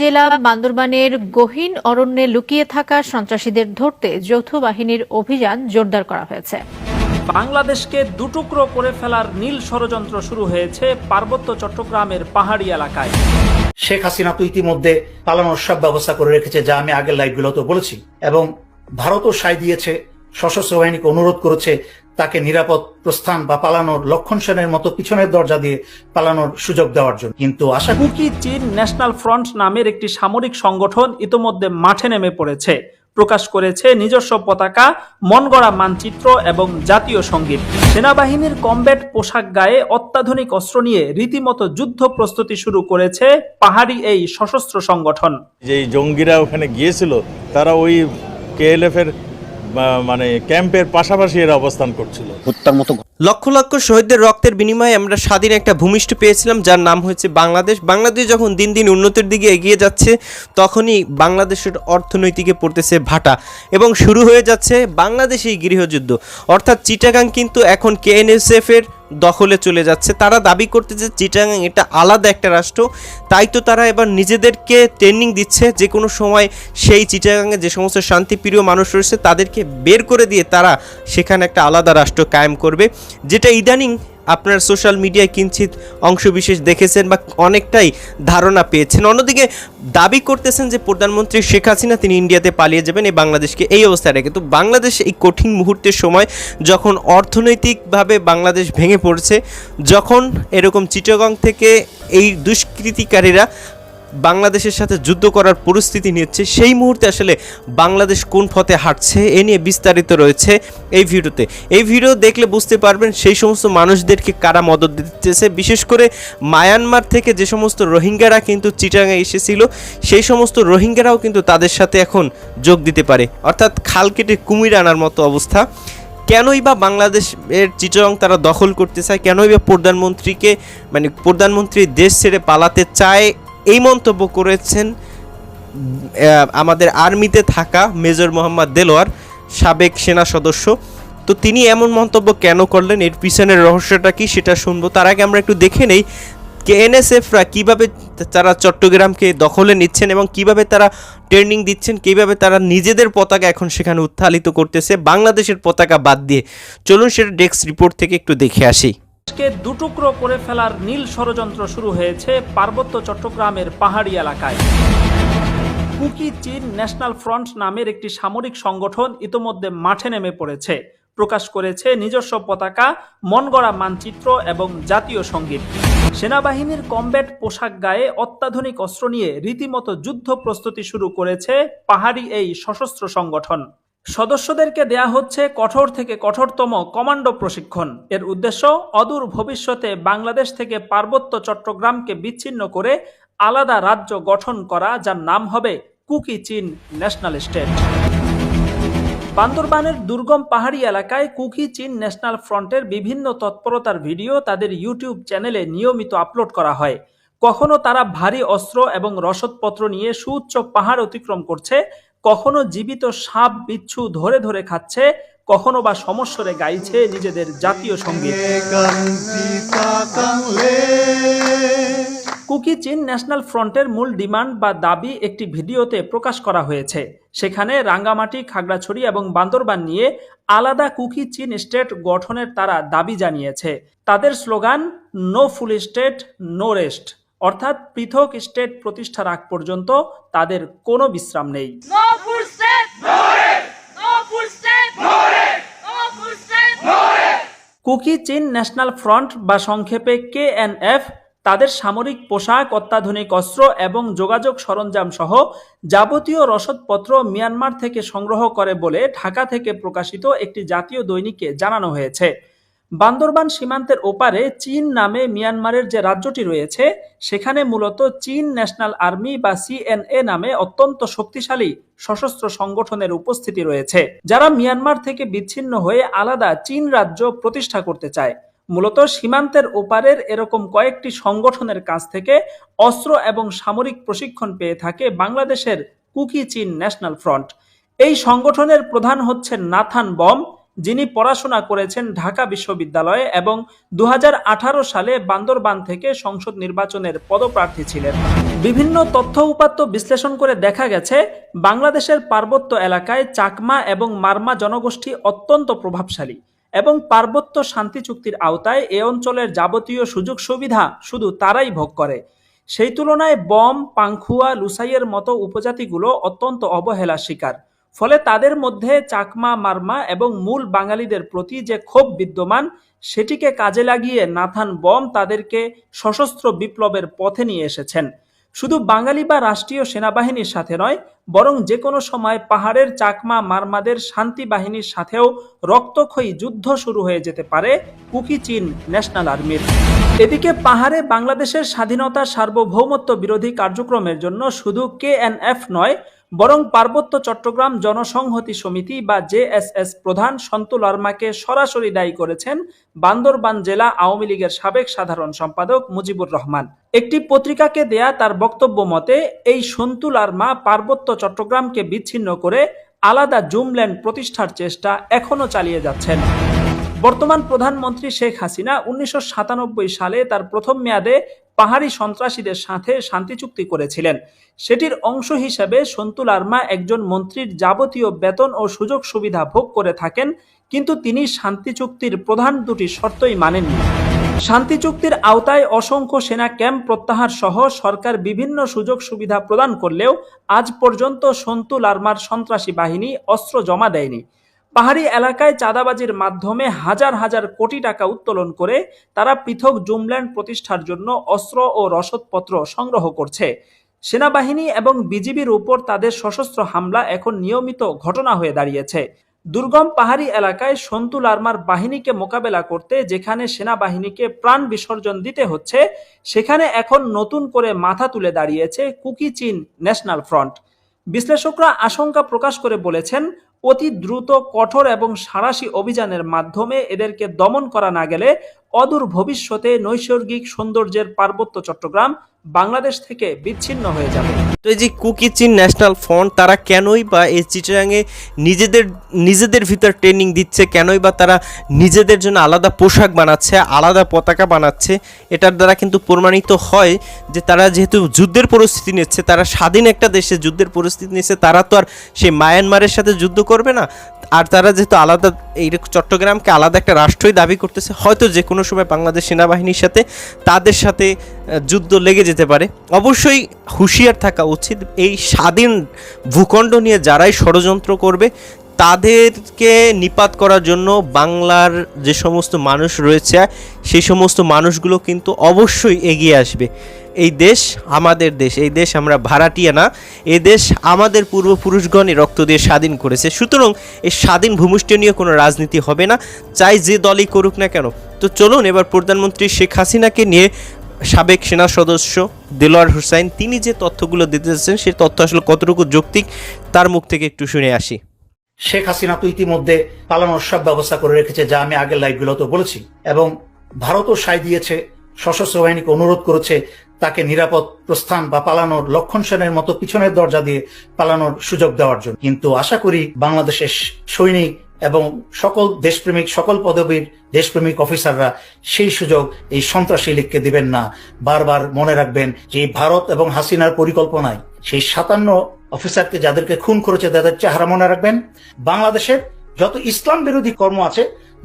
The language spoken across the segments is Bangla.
জেলা বান্দরবানের গহীন অরণ্যে লুকিয়ে থাকা সন্ত্রাসীদের ধরতে যৌথ বাহিনীর অভিযান জোরদার করা হয়েছে। বাংলাদেশকে দুটুকরো করে ফেলার নীল ষড়যন্ত্র শুরু হয়েছে পার্বত্য চট্টগ্রামের পাহাড়ি এলাকায়। শেখ হাসিনা তো ইতিমধ্যে পালানোর সব ব্যবস্থা করে রেখেছে যা আমি আগের লাইভগুলোতে বলেছি। এবং ভারতও সায় দিয়েছে সশস্ত্র বাহিনীকে অনুরোধ করেছে তাকে নিরাপদ প্রস্থান বা পালানোর লক্ষণ সেনের মতো পিছনের দরজা দিয়ে পালানোর সুযোগ দেওয়ার জন্য। কিন্তু আশা করি চীন ন্যাশনাল ফ্রন্ট নামের একটি সামরিক সংগঠন ইতোমধ্যে মাঠে নেমে পড়েছে। প্রকাশ করেছে নিজস্ব পতাকা মনগড়া মানচিত্র এবং জাতীয় সংগীত। সেনাবাহিনীর কমব্যাট পোশাক গায়ে অত্যাধুনিক অস্ত্র নিয়ে রীতিমতো যুদ্ধ প্রস্তুতি শুরু করেছে পাহাড়ি এই সশস্ত্র সংগঠন। যে জঙ্গিরা ওখানে গিয়েছিল তারা ওই কেএলএফ এর মানে ক্যাম্পের পাশাপাশি এরা অবস্থান করছিল। হত্যার মতো লক্ষ লক্ষ শহীদদের রক্তের বিনিময়ে আমরা স্বাধীন একটা ভূমিষ্ঠ পেয়েছিলাম যার নাম হয়েছে বাংলাদেশ। বাংলাদেশ যখন দিন দিন উন্নতির দিকে এগিয়ে যাচ্ছে তখনই বাংলাদেশের অর্থনৈতিকে পড়তেছে ভাটা এবং শুরু হয়ে যাচ্ছে বাংলাদেশেই গৃহযুদ্ধ। অর্থাৎ চিটাগাং কিন্তু এখন কেএনএসএফ এর দখলে চলে যাচ্ছে। তারা দাবি করতেছে চিটাগাং এটা আলাদা একটা রাষ্ট্র তাই তো তারা এবার নিজেদেরকে ট্রেনিং দিচ্ছে যে কোনো সময় সেই চিটাগাংয়ে যে সমস্ত শান্তিপ্রিয় মানুষ রয়েছে, তাদেরকে বের করে দিয়ে তারা সেখানে একটা আলাদা রাষ্ট্র কায়েম করবে, যেটা ইদানিং আপনার সোশ্যাল মিডিয়ায় কিঞ্চিত অংশবিশেষ দেখেছেন বা অনেকটাই ধারণা পেয়েছেন। অন্যদিকে দাবি করতেছেন যে প্রধানমন্ত্রী শেখ হাসিনা, তিনি ইন্ডিয়াতে পালিয়ে যাবেন এই বাংলাদেশকে এই অবস্থায় রেখে। তো বাংলাদেশ এই কঠিন মুহূর্তের সময় যখন অর্থনৈতিকভাবে বাংলাদেশ ভেঙে পড়ছে, যখন এরকম চিটাগং থেকে এই দুষ্কৃতিকারীরা বাংলাদেশের সাথে যুদ্ধ করার পরিস্থিতি নিচ্ছে। সেই মুহূর্তে আসলে বাংলাদেশ কোন পথে হাঁটছে, এ নিয়ে বিস্তারিত রয়েছে এই ভিডিওতে। এই ভিডিও দেখলে বুঝতে পারবেন সেই সমস্ত মানুষদেরকে কারা মদত দিতেছে। বিশেষ করে মায়ানমার থেকে যে সমস্ত রোহিঙ্গারা কিন্তু চিটাঙে এসেছিল, সেই সমস্ত রোহিঙ্গারাও কিন্তু তাদের সাথে এখন যোগ দিতে পারে। অর্থাৎ খাল কেটে কুমির আনার মতো অবস্থা। কেনই বা বাংলাদেশের চিটরং তারা দখল করতে চায়? কেনই বা প্রধানমন্ত্রীকে মানে প্রধানমন্ত্রী দেশ ছেড়ে পালাতে চায়? এই মন্তব্য করেছেন আমাদের আর্মিতে থাকা মেজর মোহাম্মদ দেলোয়ার, সাবেক সেনা সদস্য। তো তিনি এমন মন্তব্য কেন করলেন? এর পিছনের রহস্যটা কি? সেটা শুনব। তার আগে আমরা একটু দেখে নেই কেএনএসএফরা কীভাবে তারা চট্টগ্রামকে দখলে নিচ্ছেন এবং কীভাবে তারা ট্রেনিং দিচ্ছেন, কীভাবে তারা নিজেদের পতাকা এখন সেখানে উত্থালিত করতেছে, বাংলাদেশের পতাকা বাদ দিয়ে। চলুন সেটা ডেস্ক রিপোর্ট থেকে একটু দেখে আসি। কে দুটুকরো করে ফেলার নীল ষড়যন্ত্র শুরু হয়েছে পার্বত্য চট্টগ্রামের পাহাড়ি এলাকায়। কুকি চীন ন্যাশনাল ফ্রন্ট নামের একটি সামরিক সংগঠন ইতোমধ্যে মাঠে নেমে পড়েছে। প্রকাশ করেছে নিজস্ব পতাকা, মনগড়া মানচিত্র এবং জাতীয় সংগীত। সেনাবাহিনীর কমব্যাট পোশাক গায়ে অত্যাধুনিক অস্ত্র নিয়ে রীতিমতো যুদ্ধ প্রস্তুতি শুরু করেছে পাহাড়ি এই সশস্ত্র সংগঠন। সদস্যদেরকে দেয়া হচ্ছে কঠোর থেকে কঠোরতম কমান্ডো প্রশিক্ষণ। এর উদ্দেশ্য, অদূর ভবিষ্যতে বাংলাদেশ থেকে পার্বত্য চট্টগ্রামকে বিচ্ছিন্ন করে আলাদা রাজ্য গঠন করা, যার নাম হবে কুকি চীন ন্যাশনাল স্টেট। বান্দরবানের দুর্গম পাহাড়ি এলাকায় কুকি চীন ন্যাশনাল ফ্রন্টের বিভিন্ন তৎপরতার ভিডিও তাদের ইউটিউব চ্যানেলে নিয়মিত আপলোড করা হয়। কখনো তারা ভারী অস্ত্র এবং রসদপত্র নিয়ে সুউচ্চ পাহাড় অতিক্রম করছে, কখনো জীবিত সাপ, বিচ্ছু ধরে ধরে খাচ্ছে, কখনো বা সমস্বরে গাইছে নিজেদের জাতীয় সংগীত। কুকি চীন ন্যাশনাল ফ্রন্টের মূল ডিমান্ড বা দাবি একটি ভিডিওতে প্রকাশ করা হয়েছে। সেখানে রাঙ্গামাটি খাগড়াছড়ি এবং বান্দরবান নিয়ে আলাদা কুকি চীন স্টেট গঠনের তারা দাবি জানিয়েছে। তাদের slogan no full state no rest অর্থাৎ পৃথক স্টেট প্রতিষ্ঠার আগ পর্যন্ত তাদের কোনো বিশ্রাম নেই! কুকি চীন ন্যাশনাল ফ্রন্ট বা সংক্ষেপে কেএনএফ তাদের সামরিক পোশাক, অত্যাধুনিক অস্ত্র এবং যোগাযোগ সরঞ্জাম সহ যাবতীয় রসদপত্র মিয়ানমার থেকে সংগ্রহ করে বলে ঢাকা থেকে প্রকাশিত একটি জাতীয় দৈনিকে জানানো হয়েছে। বান্দরবান সীমান্তের ওপারে চীন নামে মিয়ানমারের যে রাজ্যটি রয়েছে, সেখানে মূলত চীন ন্যাশনাল আর্মি বা সিএনএ নামে অত্যন্ত শক্তিশালী সশস্ত্র সংগঠনের উপস্থিতি রয়েছে, যারা মিয়ানমার থেকে বিচ্ছিন্ন হয়ে আলাদা চীন রাজ্য প্রতিষ্ঠা করতে চায়। মূলত সীমান্তের ওপারের এরকম কয়েকটি সংগঠনের কাছ থেকে অস্ত্র এবং সামরিক প্রশিক্ষণ পেয়ে থাকে বাংলাদেশের কুকি চীন ন্যাশনাল ফ্রন্ট। এই সংগঠনের প্রধান হচ্ছেন নাথান বম, যিনি পড়াশোনা করেছেন ঢাকা বিশ্ববিদ্যালয়ে এবং দু হাজার আঠারো সালে বান্দরবান থেকে সংসদ নির্বাচনের পদপ্রার্থী ছিলেন। বিভিন্ন তথ্য উপাত্ত বিশ্লেষণ করে দেখা গেছে, বাংলাদেশের পার্বত্য এলাকায় চাকমা এবং মারমা জনগোষ্ঠী অত্যন্ত প্রভাবশালী। এবং পার্বত্য শান্তি চুক্তির আওতায় এ অঞ্চলের যাবতীয় সুযোগ সুবিধা শুধু তারাই ভোগ করে। সেই তুলনায় বম, পাংখুয়া, লুসাইয়ের মতো উপজাতিগুলো অত্যন্ত অবহেলা শিকার। ফলে তাদের মধ্যে চাকমা, মারমা এবং মূল বাঙালিদের প্রতি যে ক্ষোভ বিদ্যমান, সেটিকে কাজে লাগিয়ে নাথান বম তাদেরকে সশস্ত্র বিপ্লবের পথে নিয়ে এসেছেন। শুধু বাঙালি বা রাষ্ট্রীয় সেনাবাহিনীর সাথে নয়, বরং যে কোনো সময় পাহাড়ের চাকমা মারমাদের শান্তি বাহিনীর সাথেও রক্তক্ষয়ী যুদ্ধ শুরু হয়ে যেতে পারে কুকি চীন ন্যাশনাল আর্মির। এদিকে পাহাড়ে বাংলাদেশের স্বাধীনতা সার্বভৌমত্ব বিরোধী কার্যক্রমের জন্য শুধু কেএনএফ নয় বরং পার্বত্য চট্টগ্রাম জনসংহতি সমিতি বা জেএসএস প্রধান সন্তু লার্মাকে সরাসরি দায়ী করেছেন বান্দরবান জেলা আওয়ামী লীগের সাবেক সাধারণ সম্পাদক মুজিবুর রহমান। একটি পত্রিকাকে দেয়া তার বক্তব্য মতে, এই সন্তু লার্মা পার্বত্য চট্টগ্রামকে বিচ্ছিন্ন করে আলাদা জুমল্যান্ড প্রতিষ্ঠার চেষ্টা এখনও চালিয়ে যাচ্ছেন। বর্তমান প্রধানমন্ত্রী শেখ হাসিনা উনিশশো সাতানব্বই সালে তার প্রথম মেয়াদে পাহাড়ি সন্ত্রাসীদের সাথে শান্তি চুক্তি করেছিলেন। সেটির অংশ হিসেবে সন্তুল লার্মা একজন মন্ত্রীর যাবতীয় বেতন ও সুযোগ সুবিধা ভোগ করে থাকেন, কিন্তু তিনি শান্তি চুক্তির প্রধান দুটি শর্তই মানেননি। শান্তি চুক্তির আওতায় অসংখ্য সেনা ক্যাম্প প্রত্যাহার সহ সরকার বিভিন্ন সুযোগ সুবিধা প্রদান করলেও আজ পর্যন্ত সন্তু লার্মার সন্ত্রাসী বাহিনী অস্ত্র জমা দেয়নি। পাহাড়ি এলাকায় চাঁদাবাজির মাধ্যমে হাজার হাজার কোটি টাকা উত্তোলন করে তারা পৃথক জুমল্যান্ড প্রতিষ্ঠার জন্য অস্ত্র ও রসদপত্র সংগ্রহ করছে। সেনাবাহিনী এবং বিজিবির উপর তাদের সশস্ত্র হামলা এখন নিয়মিত ঘটনা হয়ে দাঁড়িয়েছে। দুর্গম পাহাড়ি এলাকায় সন্তু লার্মার বাহিনীকে মোকাবেলা করতে যেখানে সেনাবাহিনীকে প্রাণ বিসর্জন দিতে হচ্ছে, সেখানে এখন নতুন করে মাথা তুলে দাঁড়িয়েছে কুকি চীন ন্যাশনাল ফ্রন্ট। বিশ্লেষকরা আশঙ্কা প্রকাশ করে বলেছেন অতি দ্রুত, কঠোর এবং সাঁড়াশি অভিযানের মাধ্যমে এদেরকে দমন করা না গেলে অদূর ভবিষ্যতে নৈসর্গিক সৌন্দর্যের পার্বত্য চট্টগ্রাম বাংলাদেশ থেকে বিচ্ছিন্ন হয়ে যাবে। তো এই যে কুকি চীন ন্যাশনাল ফ্রন্ট, তারা কেনই বা এই চিটাগাংয়ে নিজেদের নিজেদের ভিতর ট্রেনিং দিচ্ছে? কেনই বা তারা নিজেদের জন্য আলাদা পোশাক বানাচ্ছে, আলাদা পতাকা বানাচ্ছে? এটার দ্বারা কিন্তু প্রমাণিত হয় যে তারা যেহেতু যুদ্ধের পরিস্থিতি নিচ্ছে, তারা স্বাধীন একটা দেশে যুদ্ধের পরিস্থিতি নিচ্ছে, তারা তো আর সেই মায়ানমারের সাথে যুদ্ধ করবে না। আর তারা যেহেতু আলাদা, এই চট্টগ্রামকে আলাদা একটা রাষ্ট্রই দাবি করতেছে, হয়তো যে কোনো সময় বাংলাদেশ সেনাবাহিনীর সাথে, তাদের সাথে যুদ্ধ লেগে যেতে পারে। অবশ্যই হুঁশিয়ার থাকা উচিত এই স্বাধীন ভূখণ্ড নিয়ে যারাই ষড়যন্ত্র করবে, তাদেরকে নিপাত করার জন্য বাংলার যে সমস্ত মানুষ রয়েছে, সেই সমস্ত মানুষগুলো কিন্তু অবশ্যই এগিয়ে আসবে। এই দেশ আমাদের দেশ, এই দেশ আমরা ভাড়াটিয়া না, এই দেশ আমাদের পূর্বপুরুষগণই রক্ত দিয়ে স্বাধীন করেছে। সুতরাং এই স্বাধীন ভূমিষ্ঠ নিয়ে কোনো রাজনীতি হবে না। চাই যে দলই করুক না কেন। তো চলুন এবার প্রধানমন্ত্রী শেখ হাসিনাকে নিয়ে সাবেক সেনা সদস্য দেলোয়ার হুসাইন, তিনি যে তথ্যগুলো দিতে যাচ্ছেন সেই তথ্য আসলে কতটুকু যৌক্তিক, তার মুখ থেকে একটু শুনে আসি। শেখ হাসিনা তো ইতিমধ্যে পালানোর সব ব্যবস্থা করে রেখেছে, যা আমি আগের লাইভগুলোতে বলেছি। এবং ভারতও সায় দিয়েছে, সশস্ত্র বাহিনীকে অনুরোধ করেছে, তাকে নিরাপদ প্রস্থান বা পালানোর লক্ষণ সেনের মতো পিছনের দরজা দিয়ে পালানোর সুযোগ দেওয়ার জন্য। কিন্তু আশা করি বাংলাদেশের সৈনিক এবং সকল দেশপ্রেমিক, সকল পদবীর দেশপ্রেমিক অফিসাররা সেই সুযোগ এই সন্ত্রাসী লীগকে দিবেন না। বারবার মনে রাখবেন যে ভারত এবং হাসিনার পরিকল্পনায় সেই সাতান্ন অফিসারকে যাদেরকে খুন করেছে তাদের চেহারা মনে রাখবেন। বাংলাদেশের যত ইসলাম বিরোধী কর্ম আছে,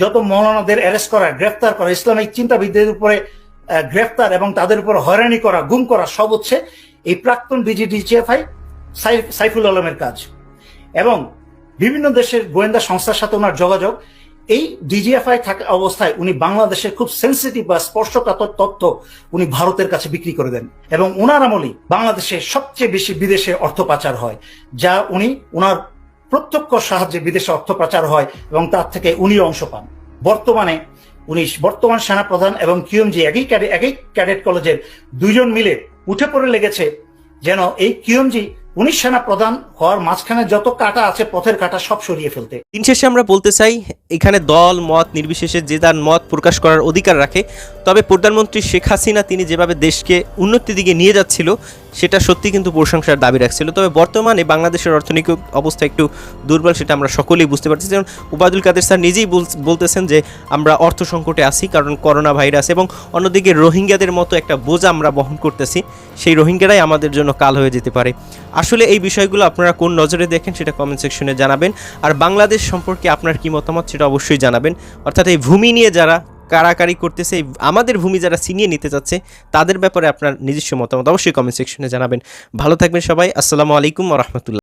যত মৌলানাদের অ্যারেস্ট করা, গ্রেফতার করা, ইসলামিক চিন্তাবিদদের উপরে গ্রেফতার এবং তাদের উপর হয়রানি করা, গুম করা সব হচ্ছে এই প্রাক্তন বিজিডিজিএফআই সাইফুল আলমের কাজ। এবং বিভিন্ন দেশের গোয়েন্দা সংস্থার সাথে ওনার যোগাযোগ। এই ডিজিএফআই থাকা অবস্থায় উনি বাংলাদেশের খুব সেন্সিটিভ বা স্পর্শকাতর তথ্য উনি ভারতের কাছে বিক্রি করে দেন। এবং ওনার আমলেই বাংলাদেশে সবচেয়ে বেশি বিদেশে অর্থ পাচার হয়, যা উনি ওনার প্রত্যক্ষ সাহায্যে বিদেশে অর্থ পাচার হয় এবং তার থেকে উনি অংশ পান। বর্তমানে উনি বর্তমান সেনাপ্রধান এবং কিউএমজি একই একই ক্যাডেট কলেজের দুইজন মিলে উঠে পড়ে লেগেছে, যেন এই কিউএমজি উনি সেনা প্রধান হওয়ার মাঝখানে যত কাটা আছে পথের কাটা সব সরিয়ে ফেলতে। দিন শেষে আমরা বলতে চাই, এখানে দল, মত, নির্বিশেষে যে তার মত প্রকাশ করার অধিকার রাখে, তবে প্রধানমন্ত্রী শেখ হাসিনা তিনি যেভাবে দেশকে উন্নতির দিকে নিয়ে যাচ্ছিল সেটা সত্যি কিন্তু প্রশংসার দাবি রাখছিল। তবে বর্তমানে বাংলাদেশের অর্থনৈতিক অবস্থা একটু দুর্বল, সেটা আমরা সকলেই বুঝতে পারছি। যেমন উবায়দুল কাদের স্যার নিজেই বল- বলতেছেন যে আমরা অর্থ সংকটে আছি কারণ করোনা ভাইরাস এবং অন্যদিকে রোহিঙ্গাদের মতো একটা বোঝা আমরা বহন করতেছি, সেই রোহিঙ্গারাই আমাদের জন্য কাল হয়ে যেতে পারে। আসলে এই বিষয়গুলো আপনারা কোন নজরে দেখেন সেটা কমেন্ট সেকশনে জানাবেন। আর বাংলাদেশ সম্পর্কে আপনার কি মতামত সেটা অবশ্যই জানাবেন। অর্থাৎ এই ভূমি নিয়ে যারা কারাকারি করতেছে আমাদের ভূমি যারা ছিনিয়ে নিতে চাচ্ছে তাদের ব্যাপারে আপনার নিজস্ব মতামত অবশ্যই কমেন্ট সেকশনে জানাবেন। ভালো থাকবেন সবাই, আসসালামু আলাইকুম রহমতুল্লাহ।